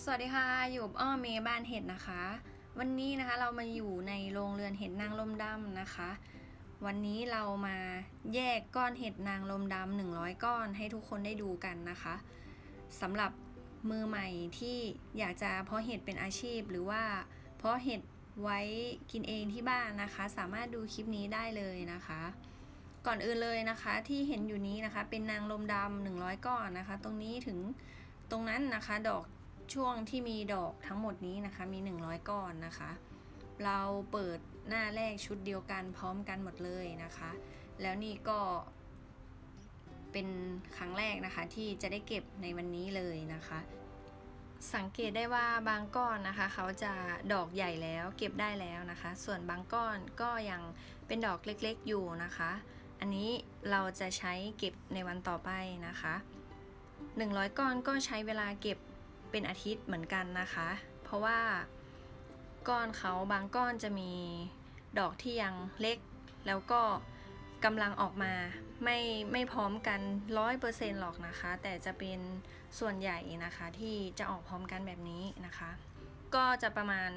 สวัสดีค่ะ อยู่อ้อเมย์บ้านเห็ดนะคะ วันนี้นะคะเรามาอยู่ในโรงเรือนเห็ดนางลมดำนะคะ วันนี้เรามาแยกก้อนเห็ดนางลมดำ100ก้อนให้ทุกคนได้ดูกันนะคะสำหรับมือใหม่ที่อยากจะเพาะเห็ดเป็นอาชีพหรือว่าเพาะเห็ดไว้กินเองที่บ้านนะคะ สามารถดูคลิปนี้ได้เลยนะคะ ก่อนอื่นเลยนะคะที่เห็นอยู่นี้นะคะ เป็นนางลมดำ100ก้อนนะคะ ตรงนี้ถึงตรงนั้นนะคะดอก ช่วงที่มีดอกทั้งหมดนี้นะคะ มี 100 ก้อนนะคะ เราเปิดหน้าแรกชุดเดียวกันพร้อมกันหมดเลยนะคะ แล้วนี่ก็เป็นครั้งแรกนะคะที่จะได้เก็บในวันนี้เลยนะคะ สังเกตได้ว่าบางก้อนนะคะ เขาจะดอกใหญ่แล้วเก็บได้แล้วนะคะ ส่วนบางก้อนก็ยังเป็นดอกเล็กๆอยู่นะคะ อันนี้เราจะใช้เก็บในวันต่อไปนะคะ 100 ก้อนก็ใช้เวลาเก็บ เป็นอาทิตย์เหมือนกันนะคะ เพราะว่าก้อนเขาบางก้อนจะมีดอกที่ยังเล็ก แล้วก็กำลังออกมาไม่ไม่พร้อมกัน100%หรอกนะคะ แต่จะเป็นส่วนใหญ่นะคะที่จะออกพร้อมกันแบบนี้นะคะ ก็จะประมาณ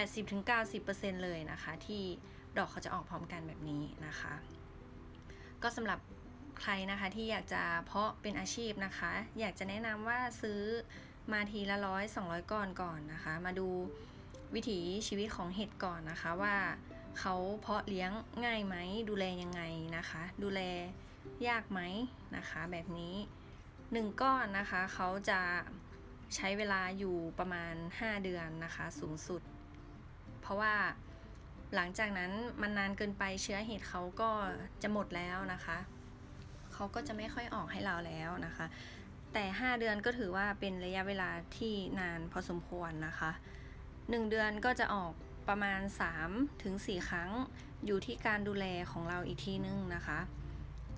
80-90%เลยนะคะ ที่ดอกเขาจะออกพร้อมกันแบบนี้นะคะ ก็สำหรับใครนะคะที่อยากจะเพาะเป็นอาชีพนะคะ อยากจะแนะนำว่าซื้อ มาทีละร้อยสองร้อยก้อนก่อนนะคะ มาดูวิถีชีวิตของเห็ดก่อนนะคะว่าเขาเพาะเลี้ยงง่ายไหมดูแลยังไงนะคะ ดูแลยากไหมนะคะ แบบนี้หนึ่งก้อนนะคะเขาจะใช้เวลาอยู่ประมาณ 5 เดือนนะคะ สูงสุด เพราะว่าหลังจากนั้นมันนานเกินไปเชื้อเห็ดเขาก็จะหมดแล้วนะคะ เขาก็จะไม่ค่อยออกให้เราแล้วนะคะ แต่ 5 เดือนก็ถือว่าเป็นระยะเวลาที่นานพอสมควรนะคะ 1 เดือนก็จะออกประมาณ 3 ถึง 4 ครั้ง อยู่ที่การดูแลของเราอีกทีนึงนะคะ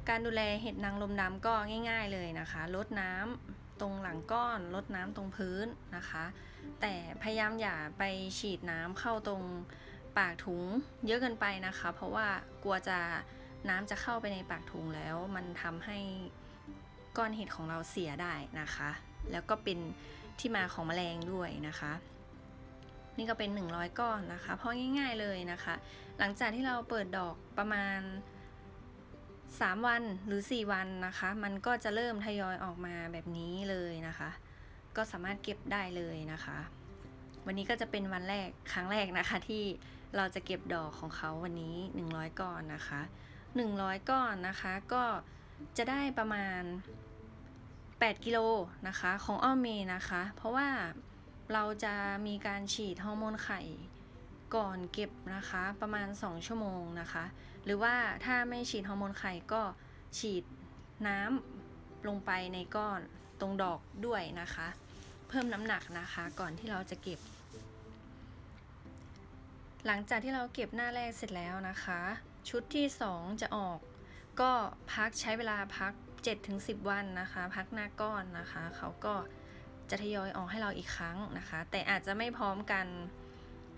การดูแลเห็ดนางลมดำก็ง่ายๆเลยนะคะ ลดน้ำตรงหลังก้อนลดน้ำตรงพื้นนะคะ แต่พยายามอย่าไปฉีดน้ำเข้าตรงปากถุงเยอะเกินไปนะคะ เพราะว่ากลัวจะน้ำจะเข้าไปในปากถุงแล้ว มันทำให้ ก้อนเห็ดของเราเสียได้นะคะ แล้วก็เป็นที่มาของแมลงด้วยนะคะ นี่ก็เป็น 100 ก้อนนะคะ เพราะง่ายๆเลยนะคะ หลังจากที่เราเปิดดอกประมาณ 3 วันหรือ 4 วันนะคะ มันก็จะเริ่มทยอยออกมาแบบนี้เลยนะคะ ก็สามารถเก็บได้เลยนะคะ วันนี้ก็จะเป็นวันแรกครั้งแรกนะคะที่เราจะเก็บดอกของเขาวันนี้ 100 ก้อนนะคะ 100 ก้อนนะคะก็จะได้ประมาณ 8 กิโลนะคะ ของอ้อมเมนะคะ เพราะว่าเราจะมีการฉีดฮอร์โมนไข่ก่อนเก็บนะคะประมาณ 2 ชั่วโมงนะคะ หรือว่าถ้าไม่ฉีดฮอร์โมนไข่ก็ฉีดน้ำลงไปในก้อนตรงดอกด้วยนะคะ เพิ่มน้ำหนักนะคะก่อนที่เราจะเก็บ หลังจากที่เราเก็บหน้าแรกเสร็จแล้วนะคะ ชุดที่ 2 จะออก ก็พักใช้เวลาพัก 7-10 วันนะคะ พักหน้าก้อนนะคะ เขาก็จะทยอยออกให้เราอีกครั้งนะคะ แต่อาจจะไม่พร้อมกัน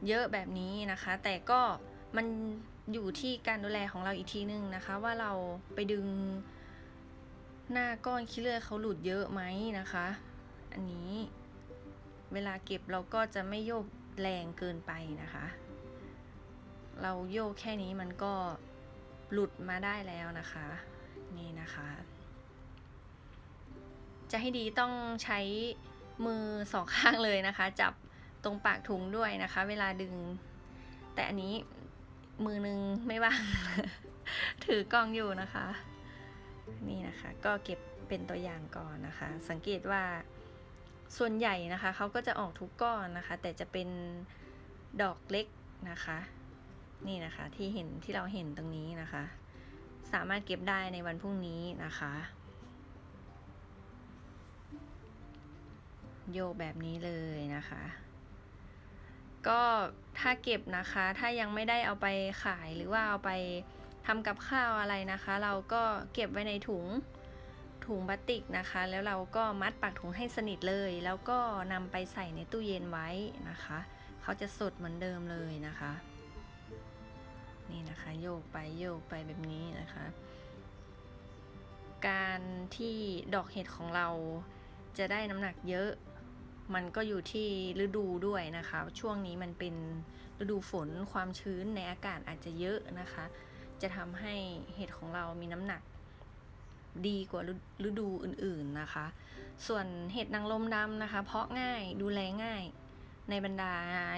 เยอะแบบนี้นะคะ แต่ก็มันอยู่ที่การดูแลของเราอีกทีนึงนะคะ ว่าเราไปดึงหน้าก้อนขี้เลือดเขาหลุดเยอะไหมนะคะ อันนี้เวลาเก็บเราก็จะไม่โยกแรงเกินไปนะคะ เราโยกแค่นี้มันก็หลุดมาได้แล้วนะคะ นี่นะคะ จะให้ดีต้องใช้มือสองข้างเลยนะคะ จับตรงปากถุงด้วยนะคะ เวลาดึง แต่อันนี้มือนึงไม่ว่าง ถือกล้องอยู่นะคะ นี่นะคะก็เก็บเป็นตัวอย่างก่อนนะคะ สังเกตว่าส่วนใหญ่นะคะเขาก็จะออกทุกก้อนนะคะ แต่จะเป็นดอกเล็กนะคะ นี่นะคะที่เห็นที่เราเห็นตรงนี้นะคะ สามารถเก็บได้ในวันพรุ่งนี้นะคะ โยกแบบนี้เลยนะคะ ก็ถ้าเก็บนะคะ ถ้ายังไม่ได้เอาไปขายหรือว่าเอาไปทำกับข้าวอะไรนะคะ เราก็เก็บไว้ในถุงถุงพลาสติกนะคะ แล้วเราก็มัดปากถุงให้สนิทเลย แล้วก็นำไปใส่ในตู้เย็นไว้นะคะ เขาจะสดเหมือนเดิมเลยนะคะ นี่นะคะโยกไปโยกไปแบบนี้นะคะ การที่ดอกเห็ดของเราจะได้น้ำหนักเยอะ มันก็อยู่ที่ฤดูด้วยนะคะ ช่วงนี้มันเป็นฤดูฝนความชื้นในอากาศอาจจะเยอะนะคะ จะทำให้เห็ดของเรามีน้ำหนักดีกว่าฤดูอื่นๆนะคะ ส่วนเห็ดนางลมดำนะคะ เพาะง่ายดูแลง่ายในบรรดา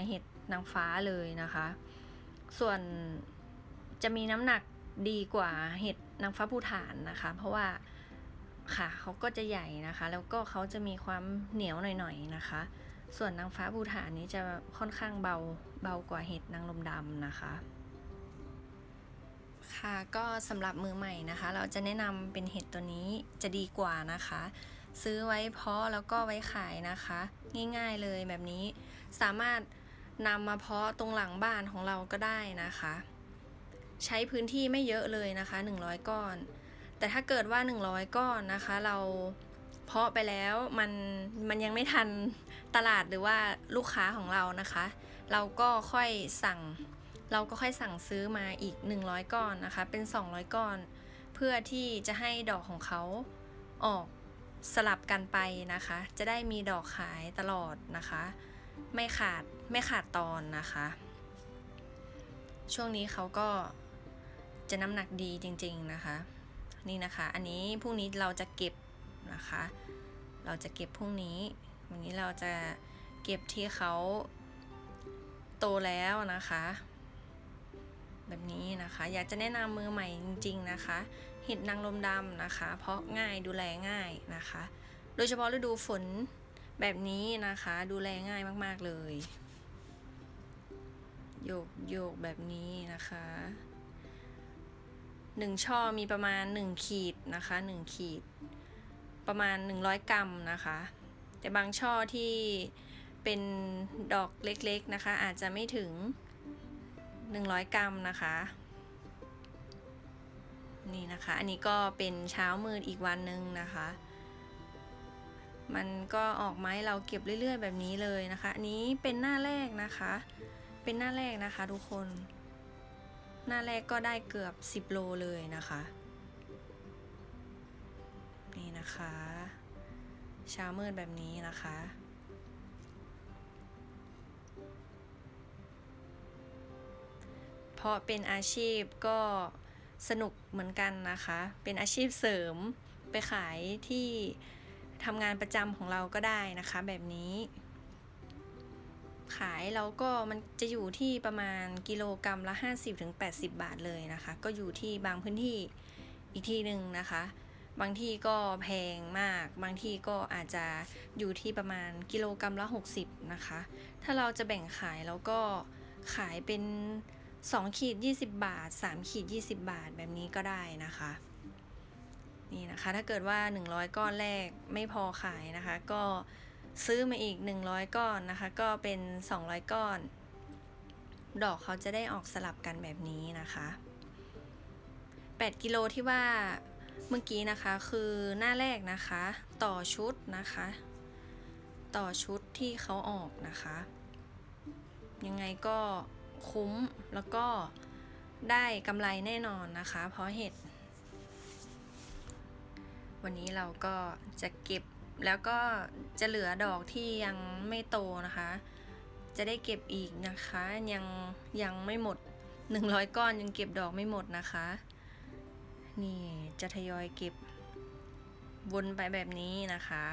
เห็ดนางฟ้าเลยนะคะ ส่วนจะมีน้ำหนักดีกว่าเห็ดนางฟ้าภูฐานนะคะ เพราะว่า ขาเขาก็จะใหญ่นะคะ แล้วก็เขาจะมีความเหนียวหน่อยๆนะคะ ส่วนนางฟ้าภูฐานนี้จะค่อนข้างเบาเบากว่าเห็ดนางลมดำนะคะ ค่ะก็สำหรับมือใหม่นะคะ เราจะแนะนำเป็นเห็ดตัวนี้จะดีกว่านะคะ ซื้อไว้เพาะแล้วก็ไว้ขายนะคะ ง่ายๆเลยแบบนี้สามารถนำมาเพาะตรงหลังบ้านของเราก็ได้นะคะ ใช้พื้นที่ไม่เยอะเลยนะคะ 100 ก้อน แต่ถ้าเกิดว่า 100 ก้อนนะคะ เราเพาะไปแล้วมันมันยังไม่ทันตลาดหรือว่าลูกค้าของเรานะคะ เราก็ค่อยสั่ง เราก็ค่อยสั่งซื้อมาอีก 100 ก้อนนะคะ เป็น 200 ก้อน เพื่อที่จะให้ดอกของเขาออกสลับกันไปนะคะ จะได้มีดอกขายตลอดนะคะ ไม่ขาดไม่ขาดตอนนะคะ ช่วงนี้เขาก็จะน้ำหนักดีจริง ๆนะคะ นี่นะคะ อันนี้พรุ่งนี้เราจะเก็บนะคะ เราจะเก็บพรุ่งนี้วันนี้เราจะเก็บที่เขาโตแล้วนะคะ แบบนี้นะคะ อยากจะแนะนำมือใหม่จริง ๆนะคะ เห็ดนางลมดำนะคะ เพราะง่ายดูแลง่ายนะคะ โดยเฉพาะฤดูฝนแบบนี้นะคะ ดูแลง่ายมาก ๆ เลยโยกโยกแบบนี้นะคะ หนึ่งช่อมีประมาณ 1 ขีดนะคะ 1 ขีด ประมาณ 100 กรัมนะคะ แต่บางช่อที่เป็นดอกเล็กๆนะคะ อาจจะไม่ถึง 100 กรัมนะคะ นี่นะคะ อันนี้ก็เป็นเช้ามืดอีกวันหนึ่งนะคะ มันก็ออกไม้เราเก็บเรื่อยๆ แบบนี้เลยนะคะ อันนี้เป็นหน้าแรกนะคะ เป็นหน้าแรกนะคะทุกคน หน้าแรกก็ได้เกือบ 10 โลเลยนะคะ นี่นะคะเช้ามืดแบบนี้นะคะ เพราะเป็นอาชีพก็สนุกเหมือนกันนะคะ เป็นอาชีพเสริมไปขายที่ทำงานประจำของเราก็ได้นะคะแบบนี้ ขายเราก็มันจะอยู่ที่ประมาณกิโลกรรัมละ 50-80 บาทเลยนะคะ ก็อยู่ที่บางพื้นที่อีกที่หนึ่งนะคะ บางที่ก็แพงมาก บางที่ก็อาจจะอยู่ที่ประมาณกิโลกรรัมละ 60 นะคะ ถ้าเราจะแบ่งขายแล้วก็ขายเป็น2ขีด20 บาท3ขีด20 บาทแบบนี้ก็ได้นะคะ นี่นะคะถ้าเกิดว่า 100 ก้อนแรกไม่พอขายนะคะ ก็ ซื้อมาอีก 100 ก้อนนะคะ ก็เป็น 200 ก้อน ดอกเขาจะได้ออกสลับกันแบบนี้นะคะ 8 กิโลที่ว่าเมื่อกี้นะคะคือหน้าแรกนะคะ ต่อชุดนะคะ ต่อชุดที่เขาออกนะคะ ยังไงก็คุ้มแล้วก็ได้กำไรแน่นอนนะคะ เพราะเห็ด วันนี้เราก็จะเก็บ แล้วก็จะเหลือดอกที่ยังไม่โตนะคะ จะได้เก็บอีกนะคะ ยังยังไม่หมด 100 ก้อนยังเก็บดอกไม่หมดนะคะ นี่จะทยอยเก็บวนไปแบบนี้นะคะ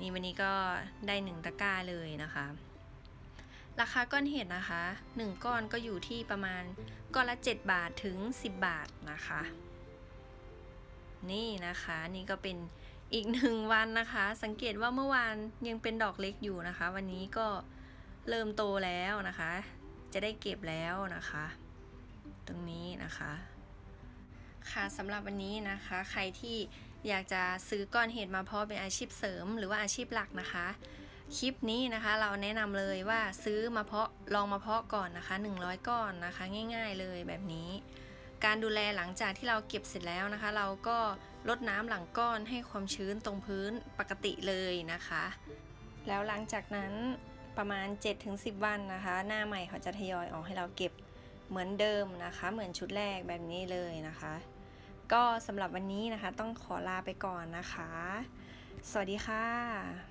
นี่วันนี้ก็ได้หนึ่งตะกร้าเลยนะคะ ราคาก้อนเห็ดนะคะ 1 ก้อนก็อยู่ที่ประมาณก้อนละ 7 บาทถึง 10 บาทนะคะ นี่นะคะนี่ก็เป็น อีกหนึ่งวันนะคะ สังเกตว่าเมื่อวานยังเป็นดอกเล็กอยู่นะคะ วันนี้ก็เริ่มโตแล้วนะคะ จะได้เก็บแล้วนะคะ ตรงนี้นะคะ ค่ะสำหรับวันนี้นะคะ ใครที่อยากจะซื้อก้อนเห็ดมาเพาะเป็นอาชีพเสริม หรือว่าอาชีพหลักนะคะ คลิปนี้นะคะเราแนะนำเลยว่าซื้อมาเพาะลองมาเพาะก่อนนะคะ 100 ก้อนนะคะ ง่าย ๆเลยแบบนี้ การดูแลหลังจากที่เราเก็บเสร็จแล้วนะคะ เราก็ลดน้ำหลังก้อนให้ความชื้นตรงพื้นปกติเลยนะคะ แล้วหลังจากนั้นประมาณ 7-10 วันนะคะ หน้าใหม่เขาจะทยอยออกให้เราเก็บเหมือนเดิมนะคะ เหมือนชุดแรกแบบนี้เลยนะคะ ก็สำหรับวันนี้นะคะต้องขอลาไปก่อนนะคะ สวัสดีค่ะ